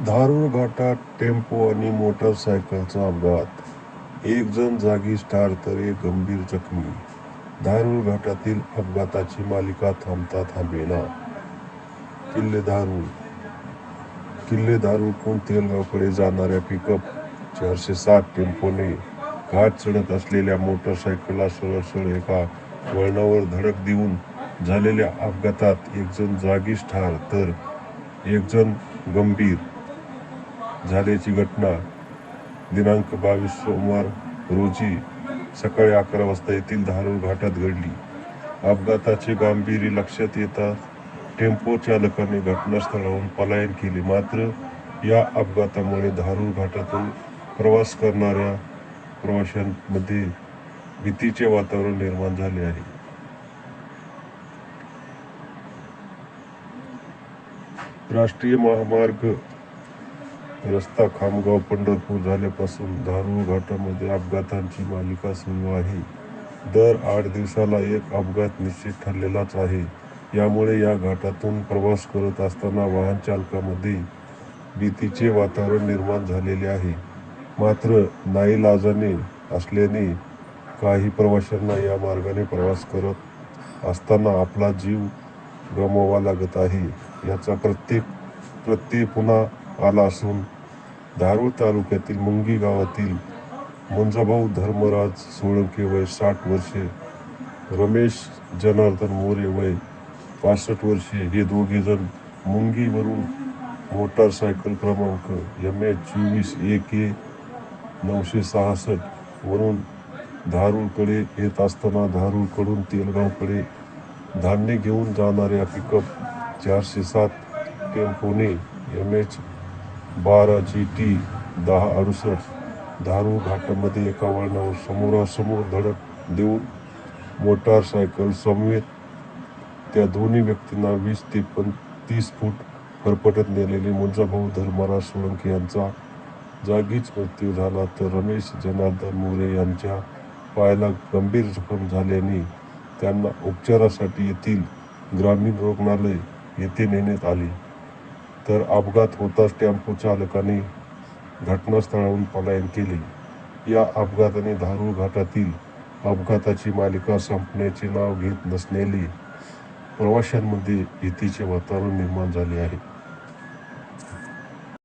धारूर घाटात टेम्पो आणि मोटरसायकलचा अपघात. एक जण जागीच ठार तर एक गंभीर जखमी. धारूर घाटातील अपघाताची मालिका थांबता थांबेना. किल्ले धारूर किल्ले धारूरकडून तेलगावकडे जाणाऱ्या पिकअप चारशे सात टेम्पोने घाट चढत असलेल्या मोटरसायकलला सरळसळ एका वळणावर धडक देऊन झालेल्या अपघातात एक जण जागीच ठार तर एक जण गंभीर झाल्याची घटना दिनांक बावीस सोमवार रोजी सकाळी अकरा वाजता येथील धारूर घाटात घडली. अपघाताचे गांभीर्य लक्षात येताच टेम्पो चालकाने घटनास्थळाहून पलायन केले. मात्र या अपघातामुळे धारूर घाटातून प्रवास करणाऱ्या प्रवाशांमध्ये भीतीचे वातावरण निर्माण झाले आहे. राष्ट्रीय महामार्ग रस्ता खामगाव पंढरपूर झाल्यापासून धारूळ घाटामध्ये अपघातांची मालिका सुरू आहे. दर आठ दिवसाला एक अपघात निश्चित ठरलेलाच आहे. यामुळे या घाटातून प्रवास करत असताना वाहन चालकामध्ये भीतीचे वातावरण निर्माण झालेले आहे. मात्र नाईलाजाने असल्याने काही प्रवाशांना या मार्गाने प्रवास करत असताना आपला जीव गमवावा लागत आहे. याचा प्रत्येक प्रत्यय पुन्हा आला असून धारूळ तालुक्यातील मुंगी गावातील मुंजाभाऊ धर्मराज सोळंके वय साठ वर्षे रमेश जनार्दन मोरे वय पासष्ट वर्षे हे दोघेजण मुंगीवरून मोटारसायकल क्रमांक एम एच चोवीस एक ए नऊशे सहासष्ट वरून धारूरकडे येत असताना धारूरकडून तेलगावकडे धान्य घेऊन जाणाऱ्या पिकअप चारशे सात टेम्पोने एम एच बारा जी टी दहा अडुसष्ट. धारू घाटामध्ये एका वळणावर समोरासमोर धडक देऊन मोटारसायकल समवेत त्या दोन्ही व्यक्तींना वीस ते पण तीस फूट फरफटत नेलेले मुंजाभाऊ धर्मराज सोळंकी यांचा जागीच मृत्यू झाला तर रमेश जनार्दन मोरे यांच्या पायाला गंभीर जखम झाल्याने त्यांना उपचारासाठी येथील ग्रामीण रुग्णालय येथे नेण्यात आले. तर अपघात होताच टेम्पो चालकाने घटनास्थळावरून पलायन केले. या अपघाताने धारूळ घाटातील अपघाताची मालिका संपण्याचे नाव घेत नसलेले प्रवाशांमध्ये भीतीचे वातावरण निर्माण झाले आहे.